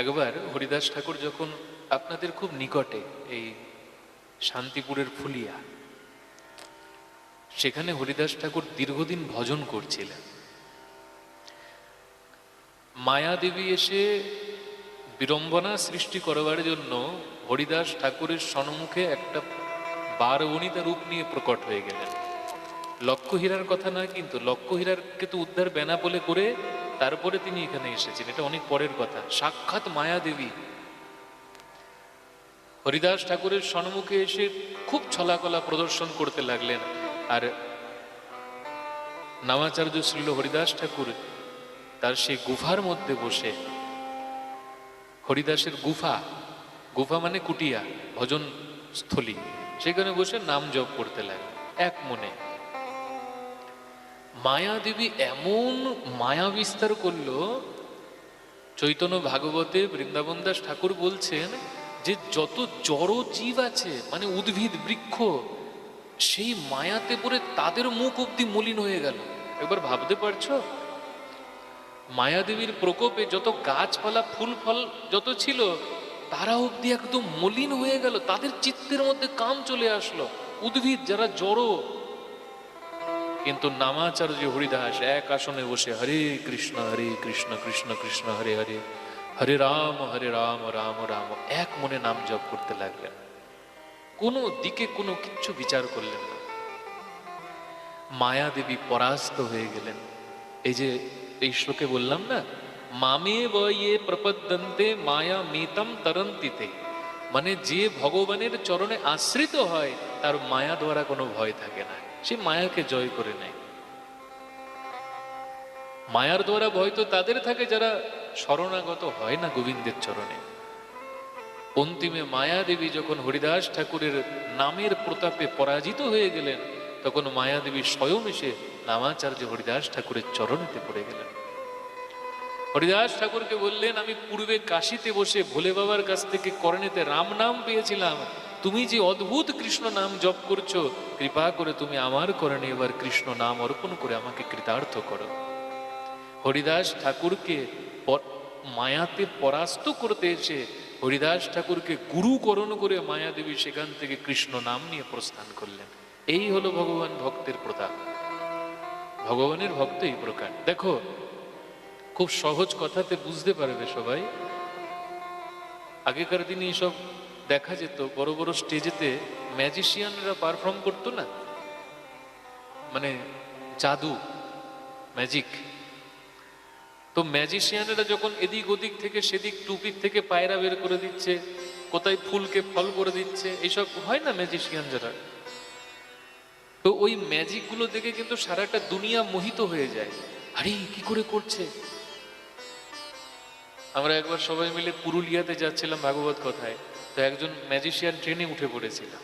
একবার হরিদাস ঠাকুর যখন আপনাদের খুব নিকটে, এই শান্তিপুরের ফুলিয়া, সেখানে হরিদাস ঠাকুর দীর্ঘদিন ভজন করছিলেন। মায়াদেবী এসে বিড়ম্বনা সৃষ্টি করবার জন্য হরিদাস ঠাকুরের সন্মুখে একটা বারবণিতা রূপ নিয়ে প্রকট হয়ে গেলেন। লক্ষ্য হীরার কথা নয় কিন্তু লক্ষ্য হীরারকে তো উদ্ধার বেনা বলে করে তারপরে তিনি এখানে এসেছেন। এটা অনেক পরের কথা। সাক্ষাৎ মায়াদেবী। হরিদাস ঠাকুরের সম্মুখে এসে খুব ছলাকলা প্রদর্শন করতে লাগলেন। আর নামাচার্য শ্রীল হরিদাস ঠাকুর তার সেই গুফার মধ্যে বসে। হরিদাসের গুফা। গুফা মানে কুটিয়া, ভজন স্থলী। সেখানে বসে নাম জপ করতে লাগলেন। এক মনে। মায়াদেবী এমন মায়া বিস্তার করল, চৈতন্য ভাগবতে বৃন্দাবন দাস ঠাকুর বলছেন যে যত জড় জীব আছে মানে উদ্ভিদ, বৃক্ষ, সেই মায়াতে পড়ে তাদের মুখ অব্দি মলিন হয়ে গেল। একবার ভাবতে পারছ? মায়াদেবীর প্রকোপে যত গাছপালা, ফুল, ফল যত ছিল, তারা অব্দি একদম মলিন হয়ে গেল। তাদের চিত্তের মধ্যে কাম চলে আসলো। উদ্ভিদ যারা জড় কিন্তু নামাচার্য হরিদাস এক আসনে বসে হরে কৃষ্ণ হরে কৃষ্ণ কৃষ্ণ কৃষ্ণ, হরে হরে। হরে রাম হরে রাম রাম রাম। এক মনে নাম জপ করতে লাগলেন। কোনো দিকে কোনো কিচ্ছু বিচার করলেন না। মায়া দেবী পরাস্ত হয়ে গেলেন। এই যে এই শ্লোকে বললাম না, মামে বয়ে প্রপদ্যন্তে মায়া মেতম তরন্তিতে। মানে যে ভগবানের চরণে আশ্রিত হয়, তার মায়া দ্বারা কোনো ভয় থাকে না। সে মায়াকে জয় করে নেয়। মায়ার দ্বারা ভয় তো তাদের থাকে যারা শরণাগত হয় না গোবিন্দের চরণে। অন্তিমে মায়া দেবী যখন হরিদাস ঠাকুরের নামের প্রতাপে পরাজিত হয়ে গেলেন, তখন মায়া দেবী স্বয়ং এসে নামাচার্য হরিদাস ঠাকুরের চরণেতে পড়ে গেলেন। হরিদাস ঠাকুরকে বললেন, আমি পূর্বে কাশিতে বসে ভোলে বাবার কাছ থেকে করণেতে রাম নাম পেয়েছিলাম। তুমি যে অদ্ভুত কৃষ্ণ নাম জপ করছ, কৃপা করে তুমি আমার করণে এবার কৃষ্ণ নাম অর্পণ করে আমাকে কৃতার্থ করো। হরিদাস ঠাকুরকে মায়াতে পরাস্ত করতে এসে হরিদাস ঠাকুরকে গুরুকরণ করে মায়া দেবী সেখান থেকে কৃষ্ণ নাম নিয়ে প্রস্থান করলেন। এই হলো ভগবান ভক্তের প্রতাপ ভগবানের ভক্ত এই প্রকার। দেখো, খুব সহজ কথাতে বুঝতে পারবে সবাই। আগেকার দিনে সব দেখা যেত, বড় বড় স্টেজেতে ম্যাজিশিয়ানরা পারফর্ম করতো না? মানে জাদু ম্যাজিক তো ম্যাজিশিয়ানেরা যখন এদিক ওদিক থেকে, সেদিক টুপির থেকে পায়রা বের করে দিচ্ছে, কোথায় ফুলকে ফল করে দিচ্ছে, এইসব হয় না ম্যাজিশিয়ান যারা তো ওই ম্যাজিকগুলো দেখে কিন্তু সারাটা দুনিয়া মোহিত হয়ে যায়। আরে, কি করে করছে? আমরা একবার সবাই মিলে পুরুলিয়াতে যাচ্ছিলাম ভাগবত কথায়। তো একজন ম্যাজিশিয়ান ট্রেনে উঠে পড়েছিলাম।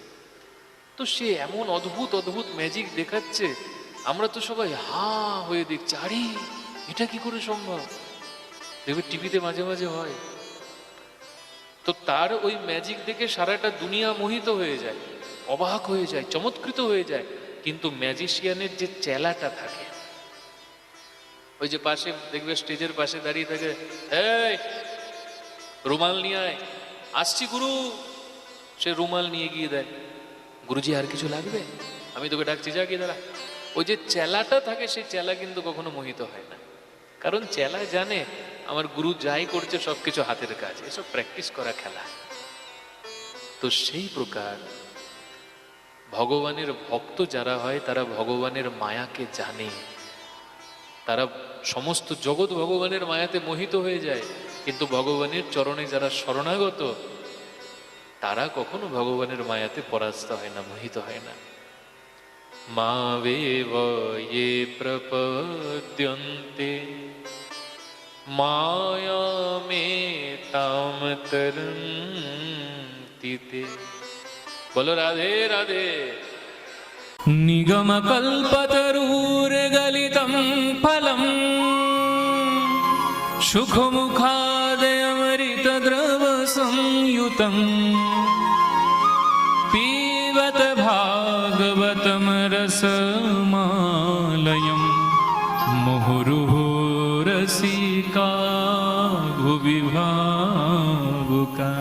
তো সে এমন অদ্ভুত অদ্ভুত ম্যাজিক দেখাচ্ছে, আমরা তো সবাই হা হয়ে দেখছি, আরে, এটা কি করে সম্ভব? দেখবে টিভিতে মাঝে মাঝে হয়। তো তার ওই ম্যাজিক দেখে সারাটা দুনিয়া মোহিত হয়ে যায়, অবাক হয়ে যায়, চমৎকৃত হয়ে যায়। কিন্তু ম্যাজিশিয়ানের যে চেলাটা থাকে, ওই যে পাশে, দেখবে স্টেজের পাশে দাঁড়িয়ে থাকে রুমাল নিয়ে আয়। আসছি গুরু। সে রুমাল নিয়ে গিয়ে দেয়, গুরুজি, আর কিছু লাগবে? আমি তোকে ডাকছি, যা গিয়ে দাঁড়া। ওই যে চেলাটা থাকে, সেই চেলা কিন্তু কখনো মোহিত হয় না। কারণ চেলা জানে, আমার গুরু যাই করছে, সবকিছু হাতের কাজ। এসব প্র্যাকটিস করা খেলা। তো সেই প্রকার ভগবানের ভক্ত যারা হয়, তারা ভগবানের মায়াকে জানে। তারা সমস্ত জগৎ ভগবানের মায়াতে মোহিত হয়ে যায়। কিন্তু ভগবানের চরণে যারা শরণাগত, তারা কখনো ভগবানের মায়াতে পরাস্ত হয় না, মোহিত হয় না। মাবেব ইয়ে প্রপদ্যন্তে মে তাম বলো রাধে রাধে। নিগম কল্পতরূর গলিতম ফলম सुखमुखादयमृतद्रवसंयुतम् पीबत भागवतं रसमालयं मुहुरुः रसिका भुवि विभावुका